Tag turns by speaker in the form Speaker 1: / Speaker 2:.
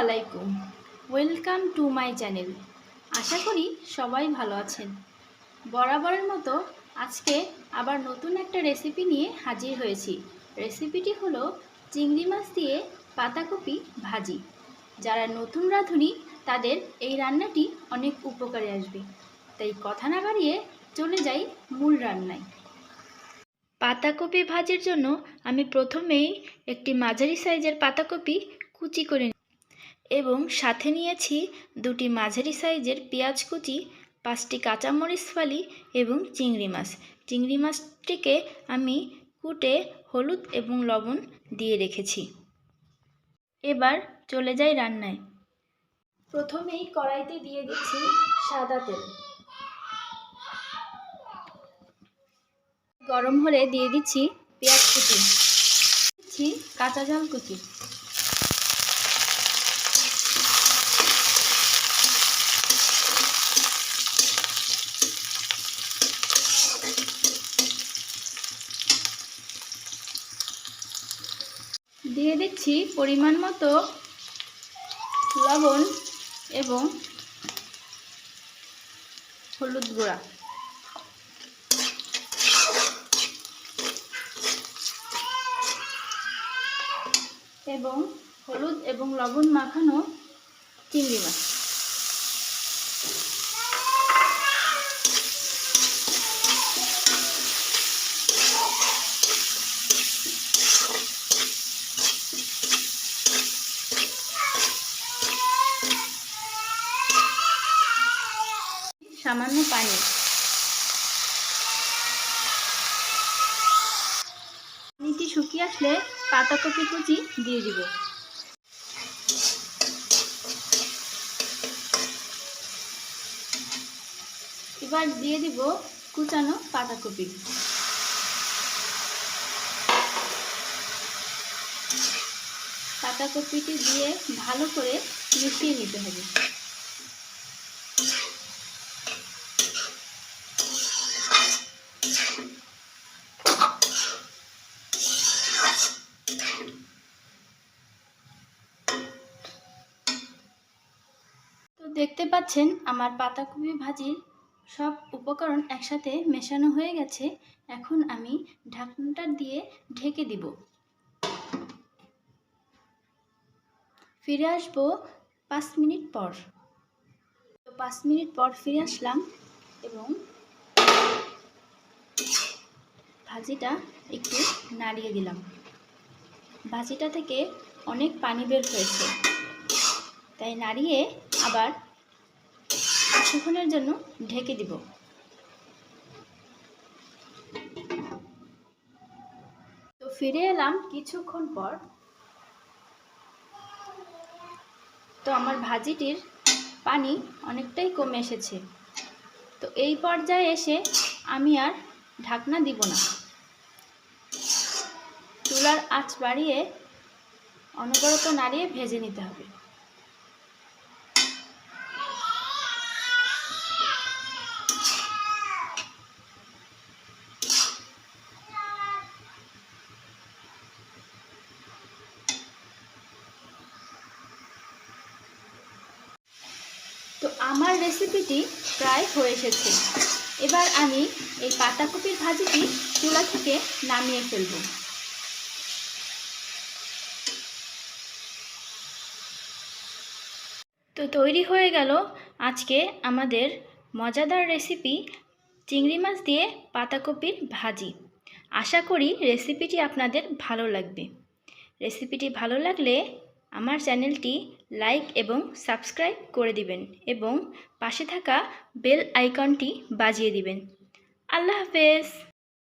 Speaker 1: আলাইকুম। Welcome to my channel. আশা করি সবাই ভালো আছেন। বরাবরের মতো আজকে আবার নতুন একটা রেসিপি নিয়ে হাজির হয়েছি। রেসিপিটি হলো চিংড়ি মাছ দিয়ে পাতাকপি ভাজি। যারা নতুন রাঁধুনি, তাদের এই রান্নাটি অনেক উপকারে আসবে। তাই কথা না বাড়িয়ে চলে যাই মূল রান্নায়। পাতাকপি ভাজির জন্য আমি প্রথমেই একটি মাঝারি সাইজের পাতাকপি কুচি করে নি- এবং সাথে নিয়েছি দুটি মাঝারি সাইজের পেঁয়াজ কুচি, পাঁচটি কাঁচামরিচ ফালি এবং চিংড়ি মাছ। চিংড়ি মাছটিকে আমি কুটে হলুদ এবং লবণ দিয়ে রেখেছি। এবার চলে যাই রান্নায়। প্রথমেই কড়াইতে দিয়ে দিচ্ছি সাদা তেল। গরম হলে দিয়ে দিচ্ছি পেঁয়াজ কুচি। দিচ্ছি কাঁচা ঝাল কুচি। দিয়ে দিচ্ছি পরিমাণ মতো লবণ এবং হলুদ গুঁড়া। এবং হলুদ এবং লবণ মাখানো চিংড়ি মাছ। সামান্য পানি। পানিটি শুকিয়ে আসলে পাতাকপি কুচি দিয়ে দিব। এবার দিয়ে দিব কুচানো পাতাকপি। পাতাকপিটি দিয়ে ভালো করে মিশিয়ে নিতে হবে। দেখতে পাচ্ছেন আমার পাতাকপি ভাজির সব উপকরণ একসাথে মেশানো হয়ে গেছে। এখন আমি ঢাকনাটা দিয়ে ঢেকে দিব। ফিরে আসব পাঁচ মিনিট পর। তো পাঁচ মিনিট পর ফিরে আসলাম এবং ভাজিটা একটু নাড়িয়ে দিলাম। ভাজিটা থেকে অনেক পানি বের হয়েছে। তাই নাড়িয়ে আবার কিছুক্ষণের জন্য ঢেকে দিব। তো ফিরে এলাম কিছুক্ষণ পর। তো আমার ভাজিটির পানি অনেকটাই কমে এসেছে। তো এই পর্যায়ে এসে আমি আর ঢাকনা দিব না। চুলার আঁচ বাড়িয়ে অনবরত নাড়িয়ে ভেজে নিতে হবে। আমার রেসিপিটি প্রায় হয়ে এসেছে। এবার আমি এই পাতাকপির ভাজিটি চুলা থেকে নামিয়ে ফেলব। তো তৈরি হয়ে গেল আজকে আমাদের মজাদার রেসিপি চিংড়ি মাছ দিয়ে পাতাকপির ভাজি। আশা করি রেসিপিটি আপনাদের ভালো লাগবে। রেসিপিটি ভালো লাগলে আমার চ্যানেলটি লাইক এবং সাবস্ক্রাইব করে দিবেন এবং পাশে থাকা বেল আইকনটি বাজিয়ে দিবেন। আল্লাহ হাফেজ।